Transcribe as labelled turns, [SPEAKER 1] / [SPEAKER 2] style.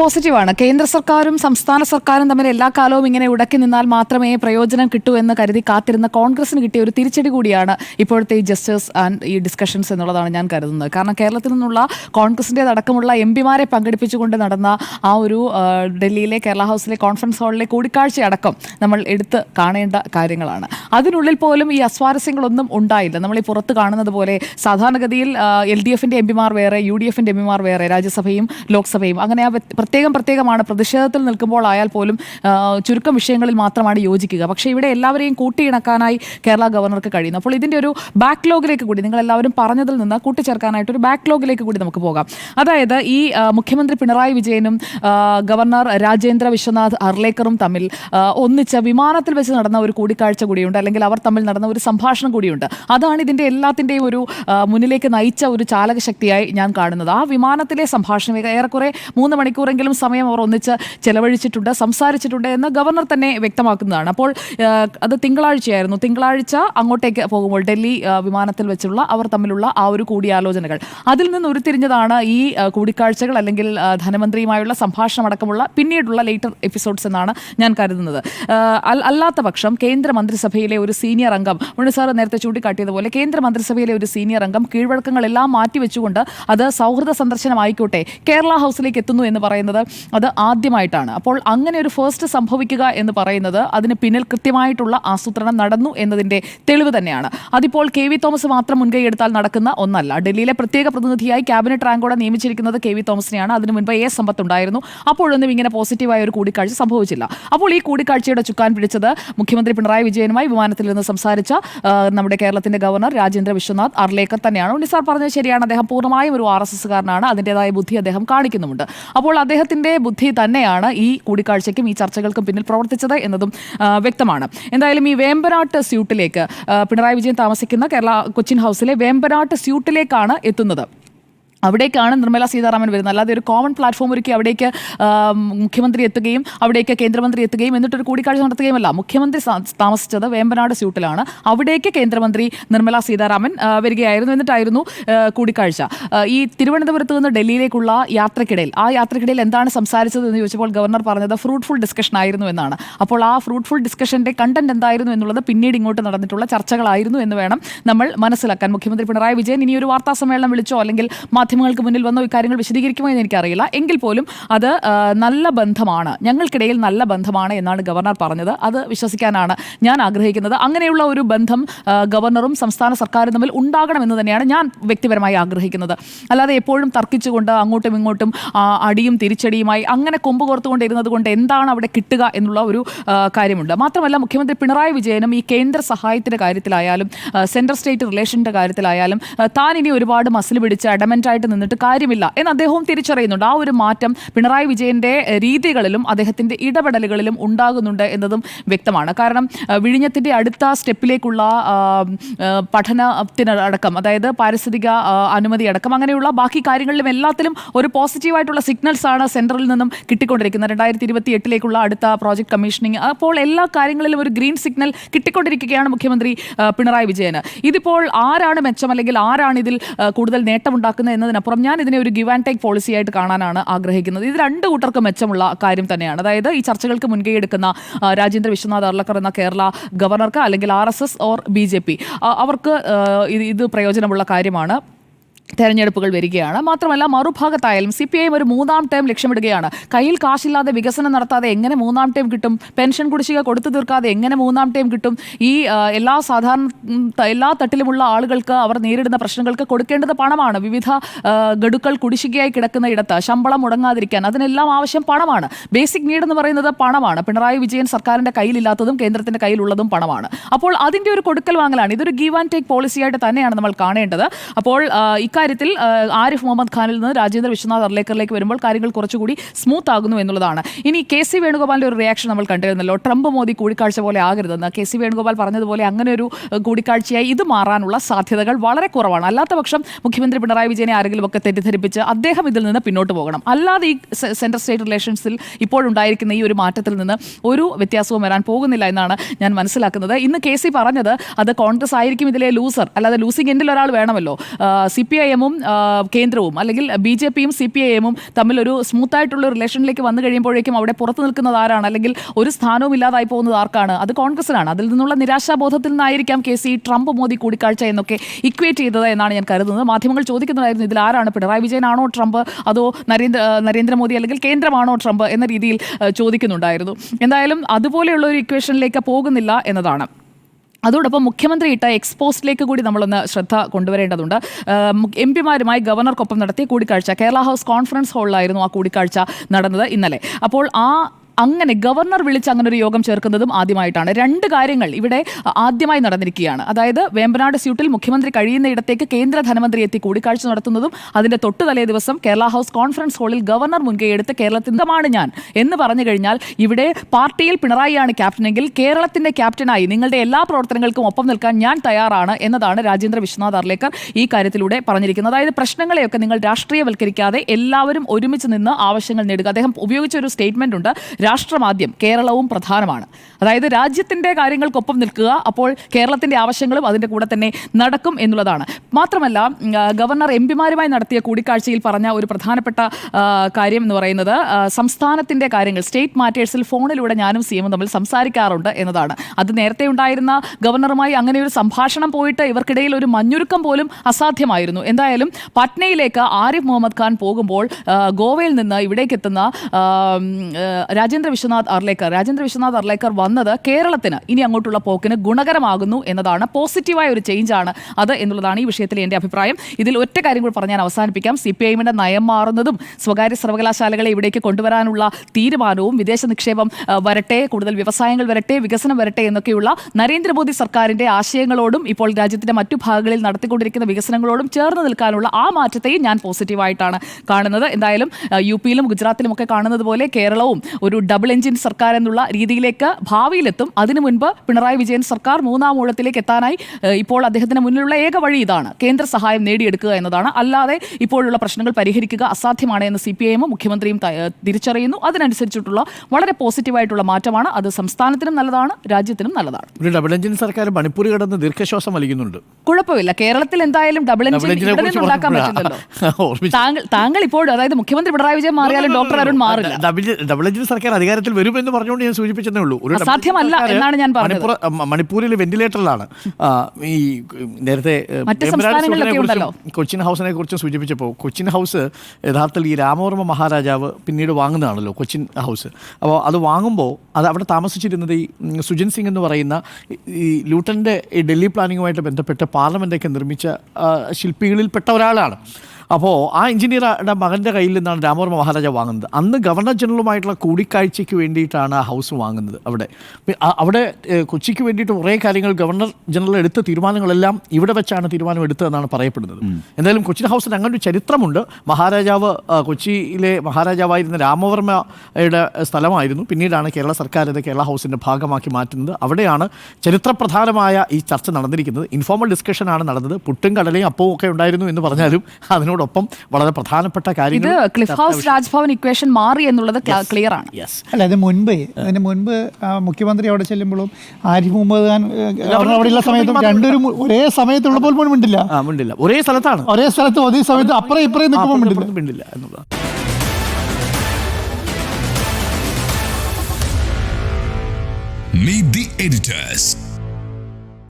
[SPEAKER 1] പോസിറ്റീവാണ്. കേന്ദ്ര സർക്കാരും സംസ്ഥാന സർക്കാരും തമ്മിൽ എല്ലാ കാലവും ഇങ്ങനെ ഉടക്കി നിന്നാൽ മാത്രമേ പ്രയോജനം കിട്ടൂ എന്ന് കരുതി കാത്തിരുന്ന കോൺഗ്രസിന് കിട്ടിയ ഒരു തിരിച്ചടി കൂടിയാണ് ഇപ്പോഴത്തെ ഈ ജസ്റ്റേഴ്സ് ആൻഡ് ഈ ഡിസ്കഷൻസ് എന്നുള്ളതാണ് ഞാൻ കരുതുന്നത്. കാരണം കേരളത്തിൽ നിന്നുള്ള കോൺഗ്രസിന്റെ അടക്കമുള്ള എം പിമാരെ പങ്കെടുപ്പിച്ചുകൊണ്ട് നടന്ന ആ ഒരു ഡൽഹിയിലെ കേരള ഹൗസിലെ കോൺഫറൻസ് ഹാളിലെ കൂടിക്കാഴ്ചയടക്കം നമ്മൾ എടുത്ത് കാണേണ്ട കാര്യങ്ങളാണ്. അതിനുള്ളിൽ പോലും ഈ അസ്വാരസ്യങ്ങളൊന്നും ഉണ്ടായില്ല. നമ്മൾ ഈ പുറത്ത് കാണുന്നത് പോലെ സാധാരണഗതിയിൽ എൽ ഡി എഫിന്റെ എം പിമാർ വേറെ യു ഡി എഫിന്റെ എം പിമാർ വേറെ രാജ്യസഭയും ലോക്സഭയും അങ്ങനെ ആ പ്രത്യേകം പ്രത്യേകമാണ്. പ്രതിഷേധത്തിൽ നിൽക്കുമ്പോൾ ആയാൽ പോലും ചുരുക്കം വിഷയങ്ങളിൽ മാത്രമാണ് യോജിക്കുക. പക്ഷേ ഇവിടെ എല്ലാവരെയും കൂട്ടിയിണക്കാനായി കേരള ഗവർണർക്ക് കഴിയുന്നു. അപ്പോൾ ഇതിന്റെ ഒരു ബാക്ക്ലോഗിലേക്ക് കൂടി നിങ്ങൾ എല്ലാവരും പറഞ്ഞതിൽ നിന്ന് കൂട്ടിച്ചേർക്കാനായിട്ട് ഒരു ബാക്ക്ലോഗിലേക്ക് കൂടി നമുക്ക് പോകാം. അതായത് ഈ മുഖ്യമന്ത്രി പിണറായി വിജയനും ഗവർണർ രാജേന്ദ്ര വിശ്വനാഥ് അർലേക്കറും തമ്മിൽ ഒന്നിച്ച വിമാനത്തിൽ വെച്ച് നടന്ന ഒരു കൂടിക്കാഴ്ച കൂടിയുണ്ട്. അല്ലെങ്കിൽ അവർ തമ്മിൽ നടന്ന ഒരു സംഭാഷണം കൂടിയുണ്ട്. അതാണ് ഇതിന്റെ എല്ലാത്തിന്റെയും ഒരു മുന്നിലേക്ക് നയിച്ച ഒരു ചാലകശക്തിയായി ഞാൻ കാണുന്നത്. ആ വിമാനത്തിലെ സംഭാഷണം ഏറെക്കുറെ മൂന്ന് മണിക്കൂറെങ്കിലും സമയം അവർ ഒന്നിച്ച് ചെലവഴിച്ചിട്ടുണ്ട് സംസാരിച്ചിട്ടുണ്ട് എന്ന് ഗവർണർ തന്നെ വ്യക്തമാക്കുന്നതാണ്. അപ്പോൾ അത് തിങ്കളാഴ്ചയായിരുന്നു. തിങ്കളാഴ്ച അങ്ങോട്ടേക്ക് പോകുമ്പോൾ ഡൽഹി വിമാനത്തിൽ വെച്ചുള്ള അവർ തമ്മിലുള്ള ആ ഒരു കൂടിയാലോചനകൾ. അതിൽ നിന്ന് ഉരുത്തിരിഞ്ഞതാണ് ഈ കൂടിക്കാഴ്ചകൾ അല്ലെങ്കിൽ ധനമന്ത്രിയുമായുള്ള സംഭാഷണം അടക്കമുള്ള പിന്നീടുള്ള ലേറ്റർ എപ്പിസോഡ്സ് എന്നാണ് ഞാൻ കരുതുന്നത്. അല്ലാത്ത പക്ഷം കേന്ദ്ര മന്ത്രിസഭയിലെ ഒരു സീനിയർ അംഗം ഉണ്ണി സാർ നേരത്തെ ചൂണ്ടിക്കാട്ടിയതുപോലെ കേന്ദ്ര മന്ത്രിസഭയിലെ ഒരു സീനിയർ അംഗം കീഴ്വഴക്കങ്ങളെല്ലാം മാറ്റിവെച്ചുകൊണ്ട് അത് സൗഹൃദ സന്ദർശനമായിക്കോട്ടെ കേരള ഹൗസിലേക്ക് എത്തുന്നു എന്ന് പറയുന്നത് അത് ആദ്യമായിട്ടാണ്. അപ്പോൾ അങ്ങനെ ഒരു ഫസ്റ്റ് സംഭവിക്കുക എന്ന് പറയുന്നത് അതിന് പിന്നിൽ കൃത്യമായിട്ടുള്ള ആസൂത്രണം നടന്നു എന്നതിന്റെ തെളിവ് തന്നെയാണ്. അതിപ്പോൾ കെ വി തോമസ് മാത്രം മുൻകൈ എടുത്താൽ നടക്കുന്ന ഒന്നല്ല. ഡൽഹിയിലെ പ്രത്യേക പ്രതിനിധിയായി ക്യാബിനറ്റ് റാങ്കോടെ നിയമിച്ചിരിക്കുന്നത് കെ വി തോമസിനെയാണ്. അതിന് മുൻപ് എ സമ്പത്ത് ഉണ്ടായിരുന്നു അപ്പോഴൊന്നും ഇങ്ങനെ പോസിറ്റീവായ ഒരു കൂടിക്കാഴ്ച സംഭവിച്ചില്ല. അപ്പോൾ ഈ കൂടിക്കാഴ്ചയുടെ ചുക്കാൻ പിടിച്ചത് മുഖ്യമന്ത്രി പിണറായി വിജയനുമായി വിമാനത്തിൽ നിന്ന് സംസാരിച്ച നമ്മുടെ കേരളത്തിന്റെ ഗവർണർ രാജേന്ദ്ര വിശ്വനാഥ് അർലേക്കർ തന്നെയാണ്. ഉണ്ണി സാർ പറഞ്ഞത് ശരിയാണ്. അദ്ദേഹം പൂർണമായും ഒരു ആർ എസ് എസ്സുകാരനാണ്. അതിന്റെതായ ബുദ്ധി അദ്ദേഹം കാണിക്കുന്നുണ്ട് അപ്പോൾ അദ്ദേഹത്തിന്റെ ബുദ്ധി തന്നെയാണ് ഈ കൂടിക്കാഴ്ചയ്ക്കും ഈ ചർച്ചകൾക്കും പിന്നിൽ പ്രവർത്തിച്ചത് എന്നതും വ്യക്തമാണ്. എന്തായാലും ഈ വേമ്പനാട്ട് സ്യൂട്ടിലേക്ക് പിണറായി വിജയൻ താമസിക്കുന്ന കേരള കൊച്ചിൻ ഹൗസിലെ വേമ്പനാട്ട് സ്യൂട്ടിലേക്കാണ് എത്തുന്നത്. അവിടേക്കാണ് നിർമ്മല സീതാരാമൻ വരുന്നത്. അല്ലാതെ ഒരു കോമൺ പ്ലാറ്റ്ഫോം ഒരുക്കി അവിടേക്ക് മുഖ്യമന്ത്രി എത്തുകയും അവിടേക്ക് കേന്ദ്രമന്ത്രി എത്തുകയും എന്നിട്ടൊരു കൂടിക്കാഴ്ച നടത്തുകയുമല്ല. മുഖ്യമന്ത്രി താമസിച്ചത് വേമ്പനാട് സ്യൂട്ടിലാണ്. അവിടേക്ക് കേന്ദ്രമന്ത്രി നിർമ്മല സീതാരാമൻ വരികയായിരുന്നു. എന്നിട്ടായിരുന്നു കൂടിക്കാഴ്ച. ഈ തിരുവനന്തപുരത്ത് നിന്ന് ഡൽഹിയിലേക്കുള്ള യാത്രക്കിടയിൽ ആ യാത്രക്കിടയിൽ എന്താണ് സംസാരിച്ചത് എന്ന് ചോദിച്ചപ്പോൾ ഗവർണർ പറഞ്ഞത് ഫ്രൂട്ട്ഫുൾ ഡിസ്കഷൻ ആയിരുന്നു എന്നാണ്. അപ്പോൾ ആ ഫ്രൂട്ട്ഫുൾ ഡിസ്കഷന്റെ കണ്ടന്റ് എന്തായിരുന്നു എന്നുള്ളത് പിന്നീട് ഇങ്ങോട്ട് നടന്നിട്ടുള്ള ചർച്ചകളായിരുന്നു എന്ന് വേണം നമ്മൾ മനസ്സിലാക്കാൻ. മുഖ്യമന്ത്രി പിണറായി വിജയൻ ഇനിയൊരു വാർത്താ സമ്മേളനം വിളിച്ചോ അല്ലെങ്കിൽ മാധ്യമങ്ങൾക്ക് മുന്നിൽ വന്ന ഇക്കാര്യങ്ങൾ വിശദീകരിക്കുമോ എന്ന് എനിക്കറിയില്ല. എങ്കിൽ പോലും അത് നല്ല ബന്ധമാണ്. ഞങ്ങൾക്കിടയിൽ നല്ല ബന്ധമാണ് എന്നാണ് ഗവർണർ പറഞ്ഞത്. അത് വിശ്വസിക്കാനാണ് ഞാൻ ആഗ്രഹിക്കുന്നത്. അങ്ങനെയുള്ള ഒരു ബന്ധം ഗവർണറും സംസ്ഥാന സർക്കാരും തമ്മിൽ ഉണ്ടാകണമെന്ന് തന്നെയാണ് ഞാൻ വ്യക്തിപരമായി ആഗ്രഹിക്കുന്നത്. അല്ലാതെ എപ്പോഴും തർക്കിച്ചുകൊണ്ട് അങ്ങോട്ടും ഇങ്ങോട്ടും അടിയും തിരിച്ചടിയുമായി അങ്ങനെ കൊമ്പ് കോർത്തുകൊണ്ടിരുന്നത് കൊണ്ട് എന്താണ് അവിടെ കിട്ടുക എന്നുള്ള ഒരു കാര്യമുണ്ട്. മാത്രമല്ല മുഖ്യമന്ത്രി പിണറായി വിജയനും ഈ കേന്ദ്ര സഹായത്തിന്റെ കാര്യത്തിലായാലും സെൻട്രൽ സ്റ്റേറ്റ് റിലേഷന്റെ കാര്യത്തിലായാലും താൻ ഇനി ഒരുപാട് മസിൽ പിടിച്ച് അഡമന്റ് ആയിട്ട് നിന്നിട്ട് കാര്യമില്ല എന്ന് അദ്ദേഹവും തിരിച്ചറിയുന്നുണ്ട്. ആ ഒരു മാറ്റം പിണറായി വിജയന്റെ രീതികളിലും അദ്ദേഹത്തിന്റെ ഇടപെടലുകളിലും ഉണ്ടാകുന്നുണ്ട് എന്നതും വ്യക്തമാണ്. കാരണം വിഴിഞ്ഞത്തിന്റെ അടുത്ത സ്റ്റെപ്പിലേക്കുള്ള പഠനത്തിനടക്കം അതായത് പാരിസ്ഥിതിക അനുമതി അടക്കം അങ്ങനെയുള്ള ബാക്കി കാര്യങ്ങളിലും എല്ലാത്തിലും ഒരു പോസിറ്റീവായിട്ടുള്ള സിഗ്നൽസ് ആണ് സെൻട്രലിൽ നിന്നും കിട്ടിക്കൊണ്ടിരിക്കുന്നത്. രണ്ടായിരത്തി ഇരുപത്തി എട്ടിലേക്കുള്ള അടുത്ത പ്രോജക്ട് കമ്മീഷനിങ്. അപ്പോൾ എല്ലാ കാര്യങ്ങളിലും ഒരു ഗ്രീൻ സിഗ്നൽ കിട്ടിക്കൊണ്ടിരിക്കുകയാണ് മുഖ്യമന്ത്രി പിണറായി വിജയന്. ഇതിപ്പോൾ ആരാണ് മെച്ചം അല്ലെങ്കിൽ ആരാണ് ഇതിൽ കൂടുതൽ നേട്ടമുണ്ടാക്കുന്നത് എന്നതിനപ്പുറം ഞാൻ ഇതിനെ ഒരു ഗിവ് ആൻഡ് ടേക്ക് പോളിസി ആയിട്ട് കാണാനാണ് ആഗ്രഹിക്കുന്നത്. ഇത് രണ്ട് കൂട്ടർക്കും മെച്ചമുള്ള കാര്യം തന്നെയാണ്. അതായത് ഈ ചർച്ചകൾക്ക് മുൻകൈ എടുക്കുന്ന രാജേന്ദ്ര വിശ്വനാഥ് അർലക്കർ എന്ന കേരള ഗവർണർക്ക് അല്ലെങ്കിൽ R S S or B J P അവർക്ക് ഇത് പ്രയോജനമുള്ള കാര്യമാണ്. തെരഞ്ഞെടുപ്പുകൾ വരികയാണ്. മാത്രമല്ല മറുഭാഗത്തായാലും സി പി ഐ ഒരു മൂന്നാം ടേം ലക്ഷ്യമിടുകയാണ്. കയ്യിൽ കാശില്ലാതെ വികസനം നടത്താതെ എങ്ങനെ മൂന്നാം ടേം കിട്ടും? പെൻഷൻ കുടിശ്ശിക കൊടുത്തു തീർക്കാതെ എങ്ങനെ മൂന്നാം ടേം കിട്ടും? ഈ എല്ലാ സാധാരണ എല്ലാ തട്ടിലുമുള്ള ആളുകൾക്ക് അവർ നേരിടുന്ന പ്രശ്നങ്ങൾക്ക് കൊടുക്കേണ്ടത് പണമാണ്. വിവിധ ഗഡുക്കൾ കുടിശ്ശികയായി കിടക്കുന്ന ഇടത്ത് ശമ്പളം മുടങ്ങാതിരിക്കാൻ അതിനെല്ലാം ആവശ്യം പണമാണ്. ബേസിക് നീഡ് എന്ന് പറയുന്നത് പണമാണ്. പിണറായി വിജയൻ സർക്കാരിന്റെ കയ്യിലില്ലാത്തതും കേന്ദ്രത്തിന്റെ കയ്യിലുള്ളതും പണമാണ്. അപ്പോൾ അതിന്റെ ഒരു കൊടുക്കൽ വാങ്ങലാണ്. ഇതൊരു ഗീവ് ആൻഡ് ടേക്ക് പോളിസിയായിട്ട് തന്നെയാണ് നമ്മൾ കാണേണ്ടത്. അപ്പോൾ ആ, ഇക്കാര്യത്തിൽ ആരിഫ് മുഹമ്മദ് ഖാനിൽ നിന്ന് രാജേന്ദ്ര വിശ്വനാഥ് അർലേക്കറിലേക്ക് വരുമ്പോൾ കാര്യങ്ങൾ കുറച്ചുകൂടി സ്മൂത്ത് ആകുന്നു എന്നുള്ളതാണ്. ഇനി കെ സി വേണുഗോപാലിന്റെ ഒരു റിയാക്ഷൻ നമ്മൾ കണ്ടിരുന്നല്ലോ. ട്രംപ് മോദി കൂടിക്കാഴ്ച പോലെ ആകരുതെന്ന്. കെ സി വേണുഗോപാൽ പറഞ്ഞതുപോലെ അങ്ങനെ ഒരു കൂടിക്കാഴ്ചയായി ഇത് മാറാനുള്ള സാധ്യതകൾ വളരെ കുറവാണ്. അല്ലാത്ത പക്ഷം മുഖ്യമന്ത്രി പിണറായി വിജയനെ ആരെങ്കിലും ഒക്കെ തെറ്റിദ്ധരിപ്പിച്ച് അദ്ദേഹം ഇതിൽ നിന്ന് പിന്നോട്ട് പോകണം. അല്ലാതെ ഈ സെൻട്രൽ സ്റ്റേറ്റ് റിലേഷൻസിൽ ഇപ്പോഴുണ്ടായിരിക്കുന്ന ഈ ഒരു മാറ്റത്തിൽ നിന്ന് ഒരു വ്യത്യാസവും വരാൻ പോകുന്നില്ല എന്നാണ് ഞാൻ മനസ്സിലാക്കുന്നത്. ഇന്ന് കെ സി പറഞ്ഞത് അത് കോൺഗ്രസ് ആയിരിക്കും ഇതിലെ ലൂസർ അല്ലാതെ ലൂസിംഗ് എൻഡിൽ ഒരാൾ വേണമല്ലോ. സി പി ഐ എമ്മും കേന്ദ്രവും അല്ലെങ്കിൽ ബി ജെ പിയും സി പി ഐ എമ്മും തമ്മിൽ ഒരു സ്മൂത്ത് ആയിട്ടുള്ള റിലേഷനിലേക്ക് വന്നു കഴിയുമ്പോഴേക്കും അവിടെ പുറത്തു നിൽക്കുന്നത് ആരാണ്? അല്ലെങ്കിൽ ഒരു സ്ഥാനവും ഇല്ലാതായി പോകുന്നത് ആർക്കാണ്? അത് കോൺഗ്രസിനാണ്. അതിൽ നിന്നുള്ള നിരാശാബോധത്തിൽ നിന്നായിരിക്കാം കെ സി ട്രംപ് മോദി കൂടിക്കാഴ്ച എന്നൊക്കെ ഇക്വേറ്റ് ചെയ്തത് എന്നാണ് ഞാൻ കരുതുന്നത്. മാധ്യമങ്ങൾ ചോദിക്കുന്നതായിരുന്നു ഇതിൽ ആരാണ് പിണറായി വിജയനാണോ ട്രംപ് അതോ നരേന്ദ്ര നരേന്ദ്രമോദി അല്ലെങ്കിൽ കേന്ദ്രമാണോ ട്രംപ് എന്ന രീതിയിൽ ചോദിക്കുന്നുണ്ടായിരുന്നു. എന്തായാലും അതുപോലെയുള്ള ഒരു ഇക്വേഷനിലേക്ക് പോകുന്നില്ല എന്നതാണ്. അതോടൊപ്പം മുഖ്യമന്ത്രി ഇട്ട എക്സ്പോസ്റ്റിലേക്ക് കൂടി നമ്മളൊന്ന് ശ്രദ്ധ കൊണ്ടുവരേണ്ടതുണ്ട്. എം പിമാരുമായി ഗവർണർക്കൊപ്പം നടത്തിയ കൂടിക്കാഴ്ച കേരള ഹൗസ് കോൺഫറൻസ് ഹാളിലായിരുന്നു ആ കൂടിക്കാഴ്ച നടന്നത് ഇന്നലെ. അപ്പോൾ ആ അങ്ങനെ ഗവർണർ വിളിച്ച് അങ്ങനെ ഒരു യോഗം ചേർക്കുന്നതും ആദ്യമായിട്ടാണ്. രണ്ട് കാര്യങ്ങൾ ഇവിടെ ആദ്യമായി നടന്നിരിക്കുകയാണ്. അതായത് വേമ്പനാട് സ്യൂട്ടിൽ മുഖ്യമന്ത്രി കഴിയുന്ന ഇടത്തേക്ക് കേന്ദ്ര ധനമന്ത്രി എത്തി കൂടിക്കാഴ്ച നടത്തുന്നതും അതിന്റെ തൊട്ടു തലേ ദിവസം കേരള ഹൗസ് കോൺഫറൻസ് ഹാളിൽ ഗവർണർ മുൻകൈയെടുത്ത് കേരളത്തിന്റെമാണ് ഞാൻ എന്ന് പറഞ്ഞു കഴിഞ്ഞാൽ ഇവിടെ പാർട്ടിയിൽ പിണറായിയാണ് ക്യാപ്റ്റനെങ്കിൽ കേരളത്തിന്റെ ക്യാപ്റ്റനായി നിങ്ങളുടെ എല്ലാ പ്രവർത്തനങ്ങൾക്കും ഒപ്പം നിൽക്കാൻ ഞാൻ തയ്യാറാണ് എന്നതാണ് രാജേന്ദ്ര വിശ്വനാഥ് അർലേക്കർ ഈ കാര്യത്തിലൂടെ പറഞ്ഞിരിക്കുന്നത്. അതായത് പ്രശ്നങ്ങളെയൊക്കെ നിങ്ങൾ രാഷ്ട്രീയവൽക്കരിക്കാതെ എല്ലാവരും ഒരുമിച്ച് നിന്ന് ആവശ്യങ്ങൾ നേടുക. അദ്ദേഹം ഉപയോഗിച്ച ഒരു സ്റ്റേറ്റ്മെന്റ് ഉണ്ട്. രാഷ്ട്രമാദ്യം കേരളവും പ്രധാനമാണ്. അതായത് രാജ്യത്തിന്റെ കാര്യങ്ങൾക്കൊപ്പം നിൽക്കുക അപ്പോൾ കേരളത്തിന്റെ ആവശ്യങ്ങളും അതിന്റെ കൂടെ തന്നെ നടക്കും എന്നുള്ളതാണ്. മാത്രമല്ല ഗവർണർ എം പിമാരുമായി നടത്തിയ കൂടിക്കാഴ്ചയിൽ പറഞ്ഞ ഒരു പ്രധാനപ്പെട്ട കാര്യം എന്ന് പറയുന്നത് സംസ്ഥാനത്തിന്റെ കാര്യങ്ങൾ സ്റ്റേറ്റ് മാറ്റേഴ്സിൽ ഫോണിലൂടെ ഞാനും സി എമ്മും തമ്മിൽ സംസാരിക്കാറുണ്ട് എന്നതാണ്. അത് നേരത്തെ ഉണ്ടായിരുന്ന ഗവർണറുമായി അങ്ങനെ ഒരു സംഭാഷണം പോയിട്ട് ഇവർക്കിടയിൽ ഒരു മഞ്ഞുരുക്കം പോലും അസാധ്യമായിരുന്നു. എന്തായാലും പട്നയിലേക്ക് ആരിഫ് മുഹമ്മദ് ഖാൻ പോകുമ്പോൾ ഗോവയിൽ നിന്ന് ഇവിടേക്ക് എത്തുന്ന രാജേന്ദ്ര വിശ്വനാഥ് അർലേക്കർ രാജേന്ദ്ര വിശ്വനാഥ് അർലേക്കർ വന്നത് കേരളത്തിന് ഇനി അങ്ങോട്ടുള്ള പോക്കിന് ഗുണകരമാകുന്നു എന്നതാണ്. പോസിറ്റീവായ ഒരു ചേഞ്ച് ആണ് അത് എന്നുള്ളതാണ് ഈ വിഷയത്തിൽ എന്റെ അഭിപ്രായം. ഇതിൽ ഒറ്റ കാര്യം കൂടി പറഞ്ഞാൽ അവസാനിപ്പിക്കാം. സി പി ഐഎമ്മിന്റെ നയം മാറുന്നതും സ്വകാര്യ സർവകലാശാലകളെ ഇവിടേക്ക് കൊണ്ടുവരാനുള്ള തീരുമാനവും വിദേശ നിക്ഷേപം വരട്ടെ കൂടുതൽ വ്യവസായങ്ങൾ വരട്ടെ വികസനം വരട്ടെ എന്നൊക്കെയുള്ള നരേന്ദ്രമോദി സർക്കാരിന്റെ ആശയങ്ങളോടും ഇപ്പോൾ രാജ്യത്തിന്റെ മറ്റു ഭാഗങ്ങളിൽ നടത്തിക്കൊണ്ടിരിക്കുന്ന വികസനങ്ങളോടും ചേർന്ന് നിൽക്കാനുള്ള ആ മാറ്റത്തെയും ഞാൻ പോസിറ്റീവായിട്ടാണ് കാണുന്നത്. എന്തായാലും യു പിയിലും ഗുജറാത്തിലും ഒക്കെ കാണുന്നത് പോലെ കേരളവും ഒരു ഡബിൾ എഞ്ചിൻ സർക്കാർ എന്നുള്ള രീതിയിലേക്ക് ഭാവിയിലെത്തും. അതിനു മുൻപ് പിണറായി വിജയൻ സർക്കാർ മൂന്നാം ഊഴത്തിലേക്ക് എത്താനായി ഇപ്പോൾ അദ്ദേഹത്തിന് മുന്നിലുള്ള ഏക വഴി ഇതാണ്. കേന്ദ്ര സഹായം നേടിയെടുക്കുക എന്നതാണ്. അല്ലാതെ ഇപ്പോഴുള്ള പ്രശ്നങ്ങൾ പരിഹരിക്കുക അസാധ്യമാണ് എന്ന് സി പി ഐ എമ്മും മുഖ്യമന്ത്രിയും തിരിച്ചറിയുന്നു. അതിനനുസരിച്ചിട്ടുള്ള വളരെ പോസിറ്റീവായിട്ടുള്ള മാറ്റമാണ്. അത് സംസ്ഥാനത്തിനും നല്ലതാണ് രാജ്യത്തിനും നല്ലതാണ്.
[SPEAKER 2] ഒരു ഡബിൾ എഞ്ചിൻ സർക്കാർ മണിപ്പൂർ കടന്ന് ദീർഘശ്വാസം വലിക്കുന്നുണ്ട്.
[SPEAKER 1] കുഴപ്പമില്ല. കേരളത്തിൽ എന്തായാലും ഡബിൾ എഞ്ചിൻ ഉണ്ടാക്കാൻ
[SPEAKER 2] പറഞ്ഞപ്പോഴാ
[SPEAKER 1] താങ്കൾ താങ്കൾ ഇപ്പോഴും അതായത് മുഖ്യമന്ത്രി പിണറായി വിജയൻ മാറിയാലും ഡോക്ടർ അരുൺ മാറില്ല.
[SPEAKER 2] ഡബിൾ എഞ്ചിൻ സർക്കാർ അധികാരത്തിൽ വരുമെന്ന് പറഞ്ഞുകൊണ്ട് ഞാൻ സൂചിപ്പിച്ചതേ ഉള്ളൂ ഒരു സാധ്യമല്ല
[SPEAKER 1] എന്നാണ് ഞാൻ പറഞ്ഞത്.
[SPEAKER 2] മണിപ്പൂർ മണിപ്പൂരിൽ വെന്റിലേറ്ററിലാണ് ഈ നേരത്തെ. കൊച്ചിൻ ഹൗസിനെ കുറിച്ച് സൂചിപ്പിച്ചപ്പോൾ കൊച്ചിൻ ഹൗസ് യഥാർത്ഥത്തിൽ ഈ രാമവർമ്മ മഹാരാജാവ് പിന്നീട് വാങ്ങുന്നതാണല്ലോ കൊച്ചിൻ ഹൗസ് അപ്പോൾ അത് വാങ്ങുമ്പോൾ അത് അവിടെ താമസിച്ചിരുന്നത് ഈ സുജിൻ സിംഗ് എന്ന് പറയുന്ന ഈ ലൂട്ടന്റെ ഈ ഡൽഹി പ്ലാനിങ്ങുമായിട്ട് ബന്ധപ്പെട്ട് പാർലമെന്റൊക്കെ നിർമ്മിച്ച ശില്പികളിൽപ്പെട്ട ഒരാളാണ് അപ്പോൾ ആ എഞ്ചിനീയറുടെ മകന്റെ കയ്യിൽ നിന്നാണ് രാമവർമ്മ മഹാരാജ വാങ്ങുന്നത്. അന്ന് ഗവർണർ ജനറലുമായിട്ടുള്ള കൂടിക്കാഴ്ചയ്ക്ക് വേണ്ടിയിട്ടാണ് ആ ഹൗസ് വാങ്ങുന്നത് അവിടെ. അവിടെ കൊച്ചിക്ക് വേണ്ടിയിട്ട് കുറേ കാര്യങ്ങൾ ഗവർണർ ജനറൽ എടുത്ത തീരുമാനങ്ങളെല്ലാം ഇവിടെ വെച്ചാണ് തീരുമാനം എടുത്തതെന്നാണ് പറയപ്പെടുന്നത്. എന്തായാലും കൊച്ചിൻ ഹൗസിന് അങ്ങനെ ഒരു ചരിത്രമുണ്ട്. മഹാരാജാവ് കൊച്ചിയിലെ മഹാരാജാവായിരുന്ന രാമവർമ്മയുടെ സ്ഥലമായിരുന്നു. പിന്നീടാണ് കേരള സർക്കാർ ഇത് കേരള ഹൗസിന്റെ ഭാഗമാക്കി മാറ്റുന്നത്. അവിടെയാണ് ചരിത്രപ്രധാനമായ ഈ ചർച്ച നടന്നിരിക്കുന്നത്. ഇൻഫോർമൽ ഡിസ്കഷനാണ് നടന്നത്. പുട്ടും കടലയും അപ്പവും ഒക്കെ ഉണ്ടായിരുന്നു എന്ന് പറഞ്ഞാലും അതിനോടൊപ്പം വളരെ പ്രധാനപ്പെട്ട
[SPEAKER 1] ഇത്
[SPEAKER 2] കാര്യങ്ങൾ
[SPEAKER 1] ക്ലിഫ് ഹൗസ് രാജ്ഭവൻ ഇക്വേഷൻ മാറി എന്നുള്ളത് ക്ലിയർ ആണ്.
[SPEAKER 3] അല്ല അത് മുൻപ് അതിന് മുൻപ് ആ, മുഖ്യമന്ത്രി അവിടെ ചെല്ലുമ്പോഴും ആരിഫ് മുഹമ്മദ് ഖാൻ അവിടെയുള്ള സമയത്തും രണ്ടുപേരും ഒരേ സമയത്തുള്ളപ്പോൾ പോലും മിണ്ടില്ല.
[SPEAKER 2] ആ മിണ്ടില്ല. ഒരേ സ്ഥലത്താണ്.
[SPEAKER 3] ഒരേ സ്ഥലത്ത് ഒരേ സമയത്ത് അപ്പുറം ഇപ്പുറം നിൽക്കുമ്പോൾ മിണ്ടില്ല.
[SPEAKER 2] എന്നുള്ളതാണ് മിണ്ടില്ല എന്നുള്ളത്
[SPEAKER 4] Meet the editors.